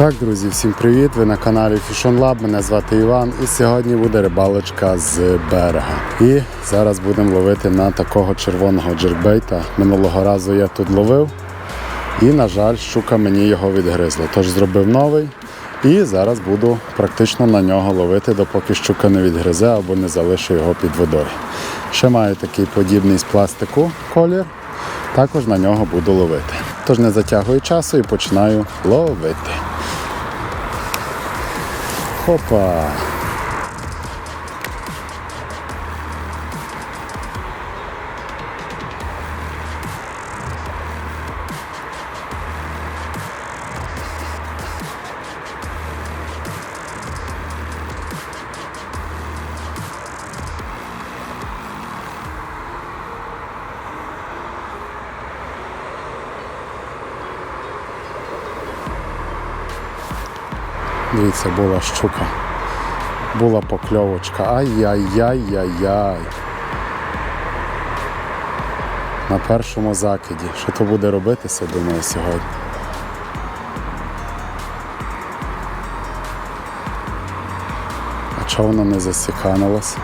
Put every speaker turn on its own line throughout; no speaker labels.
Так, друзі, всім привіт! Ви на каналі Fishon Lab. Мене звати Іван і сьогодні буде рибалочка з берега. І зараз будемо ловити на такого червоного джеркбейта. Минулого разу я тут ловив. І, на жаль, щука мені його відгризла. Тож зробив новий. І зараз буду практично на нього ловити, допоки щука не відгризе або не залишу його під водою. Ще маю такий подібний з пластику колір. Також на нього буду ловити. Тож не затягую часу і починаю ловити. Хопа. Дивіться, була щука. Була покльовочка. Ай-яй-яй-яй-яй. На першому закиді. Що то буде робитися, думаю, сьогодні. А чого воно не засіканилось?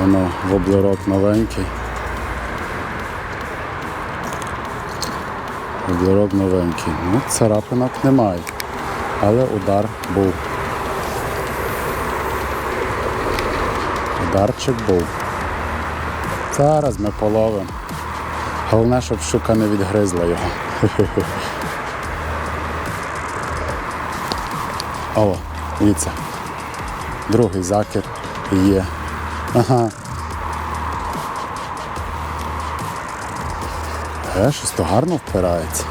Воно воблерок новенький. Воблерок новенький. Ну, царапинок немає. Але удар був. Ударчик був. Зараз ми половимо. Головне, щоб щука не відгризла його. О, дивіться. Другий закид є. Ага. Е, щось то гарно впирається.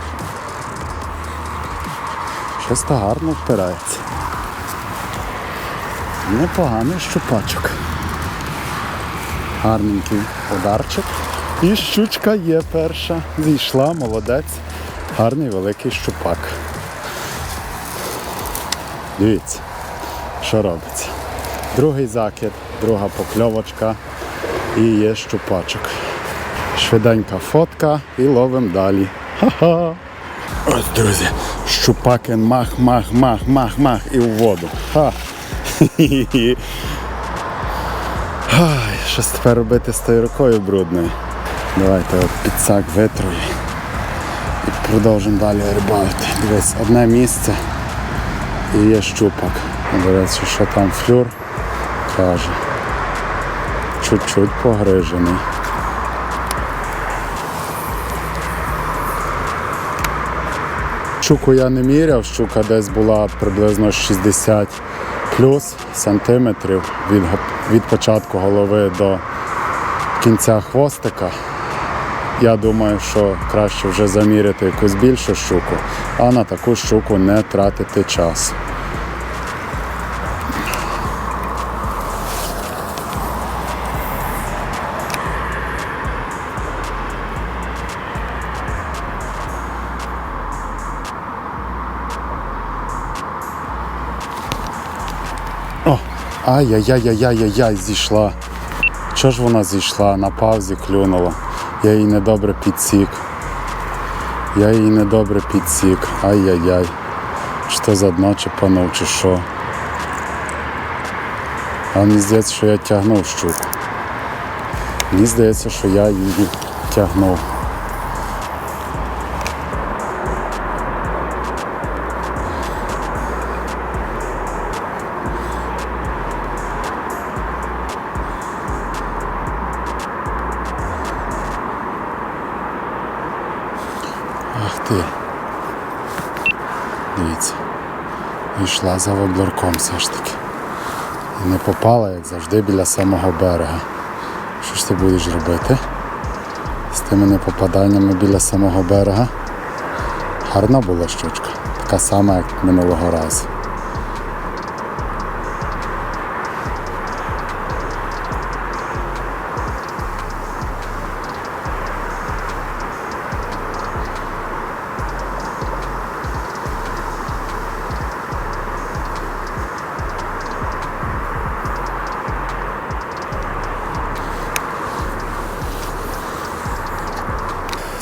Щось то гарно впирається. Непоганий щупачок. Гарненький ударчик. І щучка є перша. Зійшла, молодець. Гарний великий щупак. Дивіться, що робиться. Другий закид, друга покльовочка і є щупачок. Швиденька фотка і ловимо далі. Ха-ха. Ось, друзі, щупакен мах, мах, мах, мах, мах і в воду. Ха. Ай, щось тепер робити з тою рукою брудною. Давайте от підсак витрую. І продовжимо далі рибалити. Дивись, одне місце і є щупак. До що там флюр каже. Чуть-чуть погрижений. Щуку я не міряв, щука десь була приблизно 60 плюс сантиметрів від, від початку голови до кінця хвостика. Я думаю, що краще вже заміряти якусь більшу щуку, а на таку щуку не тратити час. Ай-яй-яй-яй-яй-яй, зійшла. Чого ж вона зійшла? На паузі клюнула. Я її недобре підсік. Я її недобре підсік. Ай-яй-яй. Чи то за дно чіпанув, чи що. А мені здається, що я тягнув щуку. Мені здається, що я її тягнув. За воблерком все ж таки. І не попала, як завжди, біля самого берега. Що ж ти будеш робити? З тими непопаданнями біля самого берега. Гарна була щучка. Така сама, як минулого разу.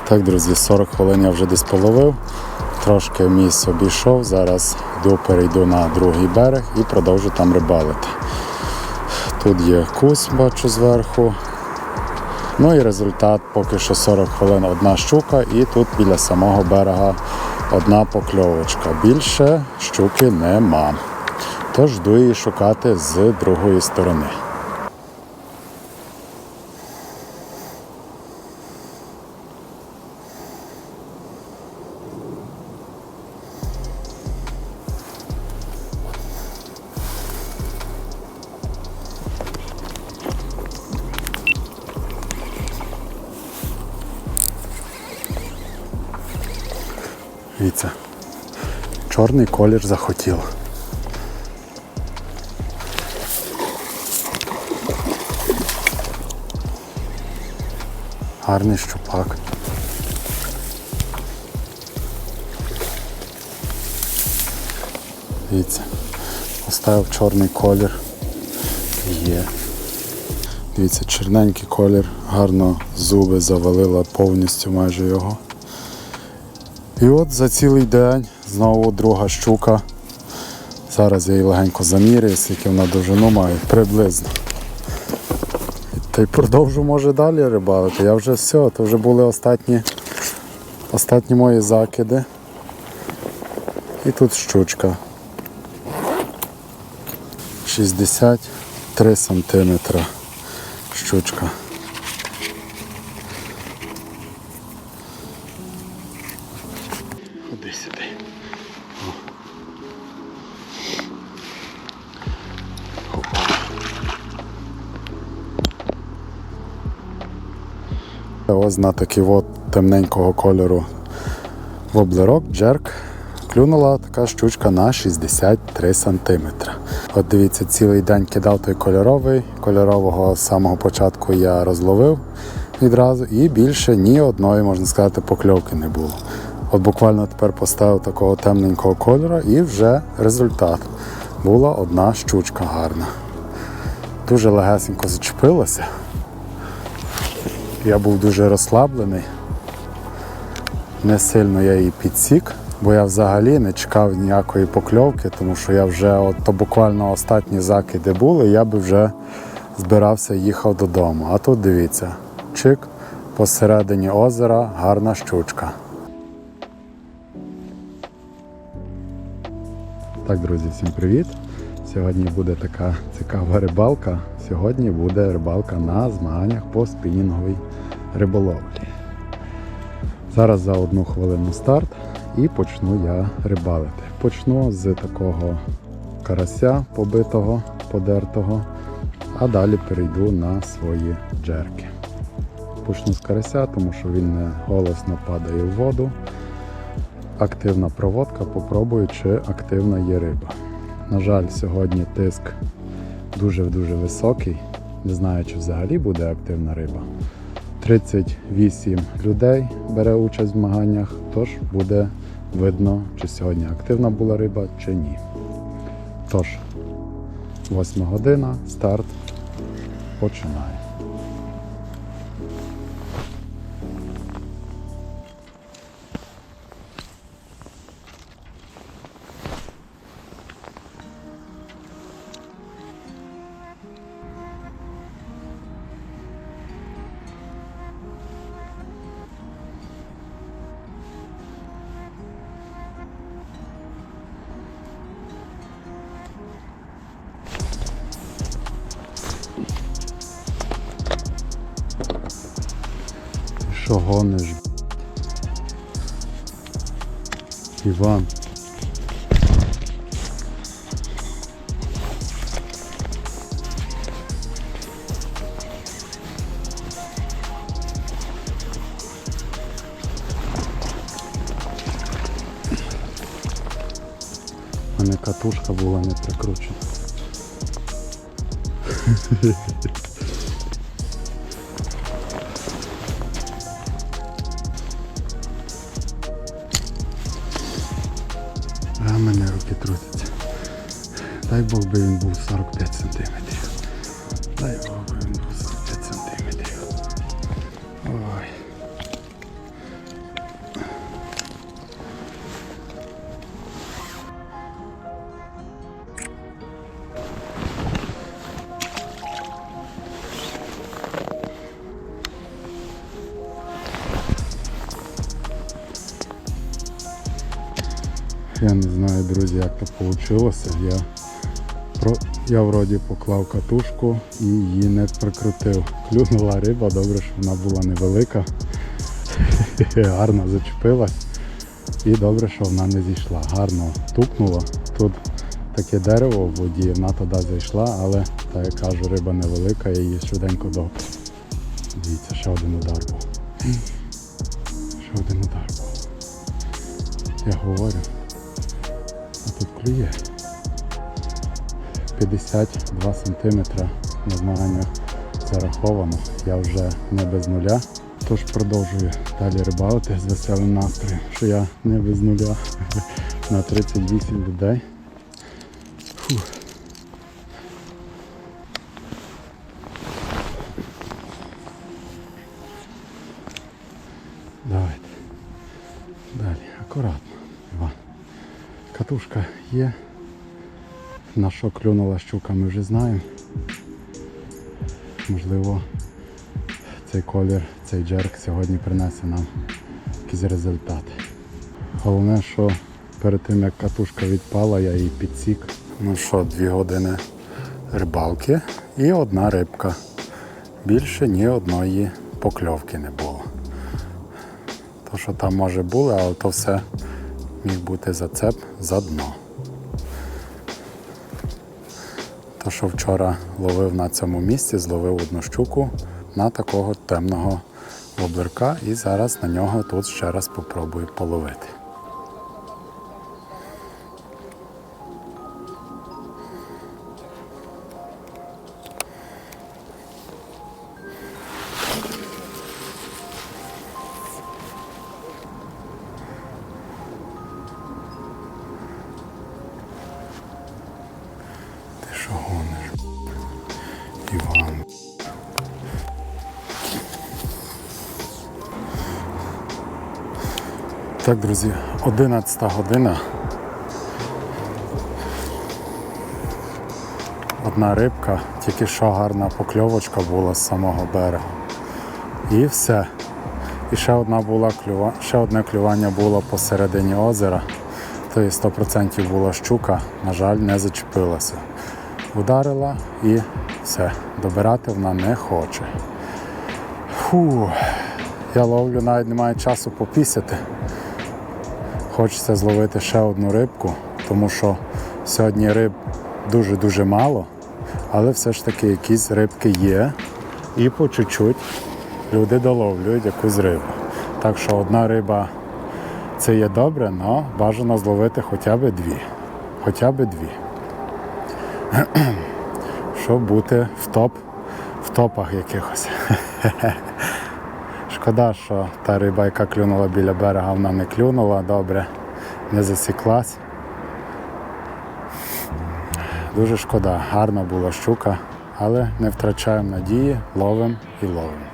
Так, друзі, 40 хвилин я вже десь половив. Трошки місць обійшов, зараз йду, перейду на другий берег і продовжу там рибалити. Тут є кус, бачу зверху. Ну і результат поки що 40 хвилин одна щука, і тут біля самого берега одна покльовочка. Більше щуки нема. Тож йду її шукати з другої сторони. Чорний колір захотів. Гарний щупак. Дивіться, поставив чорний колір. Є. Дивіться, чорненький колір, гарно зуби завалила повністю майже його. І от за цілий день знову друга щука. Зараз я її легенько замірюю, скільки вона довжину має, приблизно. Та й продовжу може далі рибалити. Я вже все, то вже були останні, останні мої закиди. І тут щучка. 63 сантиметра щучка. Ось на такий от темненького кольору воблерок, джерк. Клюнула така щучка на 63 см. От дивіться, цілий день кидав той кольоровий. Кольорового з самого початку я розловив відразу і більше ні одної, можна сказати, покльовки не було. От буквально тепер поставив такого темненького кольору і вже результат. Була одна щучка гарна. Дуже легесенько зачепилася. Я був дуже розслаблений. Не сильно я її підсік, бо я взагалі не чекав ніякої покльовки, тому що я вже от, то буквально останні закиди були, я би вже збирався їхав додому. А тут дивіться, чик, посередині озера гарна щучка. Так, друзі, всім привіт! Сьогодні буде така цікава рибалка. Сьогодні буде рибалка на змаганнях по спінінговій риболовлі. Зараз за одну хвилину старт і почну я рибалити. Почну з такого карася побитого, подертого, а далі перейду на свої джерки. Почну з карася, тому що він не голосно падає в воду. Активна проводка, попробую, чи активна є риба. На жаль, сьогодні тиск дуже-дуже високий. Не знаю, чи взагалі буде активна риба. 38 людей бере участь в змаганнях, тож буде видно, чи сьогодні активна була риба, чи ні. Тож, 8 година, старт, починає. Гониш? Іван. У мене катушка була не прикручена. мене руки трусяться. Дай Бог би він був 45 см. Дай Бог би знаю, друзі, як то вийшло. Я, я вроді поклав катушку і її не прикрутив. Клюнула риба, добре, що вона була невелика. Гарно зачепилась. І добре, що вона не зійшла. Гарно тупнула. Тут таке дерево в воді, вона туди зайшла, але, так як кажу, риба невелика, я її швиденько до. Дивіться, ще один удар був. Ще один удар був. Я говорю. Клює. 52 сантиметра на змаганнях зараховано. Я вже не без нуля. Тож продовжую далі рибалити з веселим настроєм, що я не без нуля на 38 людей. Фух. Катушка є. На що клюнула щука, ми вже знаємо. Можливо, цей колір, цей джерк сьогодні принесе нам якісь результати. Головне, що перед тим як катушка відпала, я її підсік. Ну що, дві години рибалки і одна рибка. Більше ні одної покльовки не було. То, що там може було, але то все міг бути зацеп за дно. То, що вчора ловив на цьому місці, зловив одну щуку на такого темного воблерка і зараз на нього тут ще раз попробую половити. Що гониш? Іван. Так, друзі, 11 година. Одна рибка, тільки що гарна покльовочка була з самого берега. І все. І ще одна була клюва... ще одне клювання було посередині озера. То є 100% була щука, на жаль, не зачепилася. Ударила і все. Добирати вона не хоче. Фу. Я ловлю, навіть немає часу попісяти. Хочеться зловити ще одну рибку, тому що сьогодні риб дуже-дуже мало, але все ж таки якісь рибки є. І по чуть-чуть люди доловлюють якусь рибу. Так що одна риба це є добре, але бажано зловити хоча б дві. Хоча б дві. Щоб бути в топ, в топах якихось. Шкода, що та риба, яка клюнула біля берега, вона не клюнула добре, не засіклась. Дуже шкода, гарна була щука, але не втрачаємо надії, ловимо і ловимо.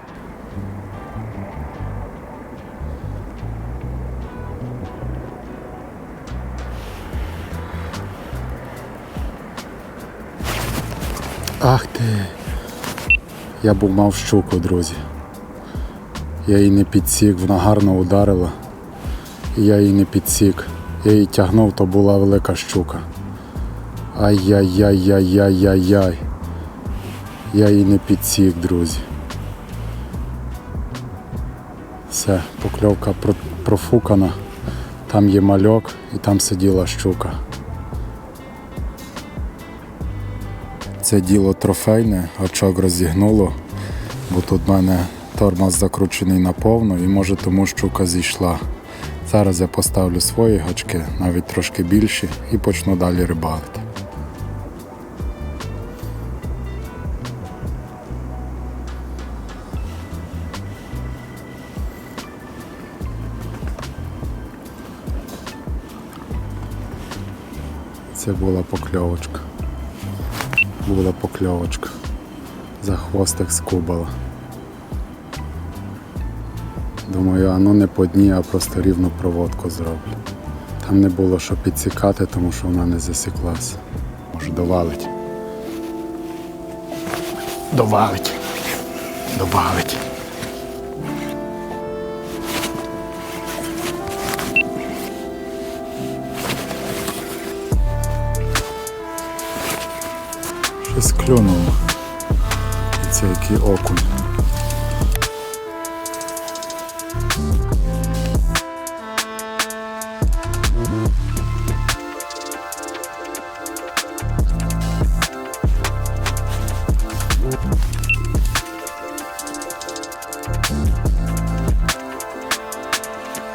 Ах ти! Я був мав щуку, друзі. Я її не підсік, вона гарно ударила. Я її не підсік. Я її тягнув, то була велика щука. Ай-яй-яй-яй-яй-яй-яй. Я її не підсік, друзі. Все, покльовка профукана. Там є мальок і там сиділа щука. Це діло трофейне, гачок розігнуло, бо тут в мене тормоз закручений наповну і може тому щука зійшла. Зараз я поставлю свої гачки, навіть трошки більші, і почну далі рибалити. Це була покльовочка. Була покльовочка. За хвостик скубала. Думаю, а ну не по дні, а просто рівну проводку зроблю. Там не було що підсікати, тому що вона не засіклася. Може довалить. Довалить. Довалить. Щось клюнуло. І це який окунь.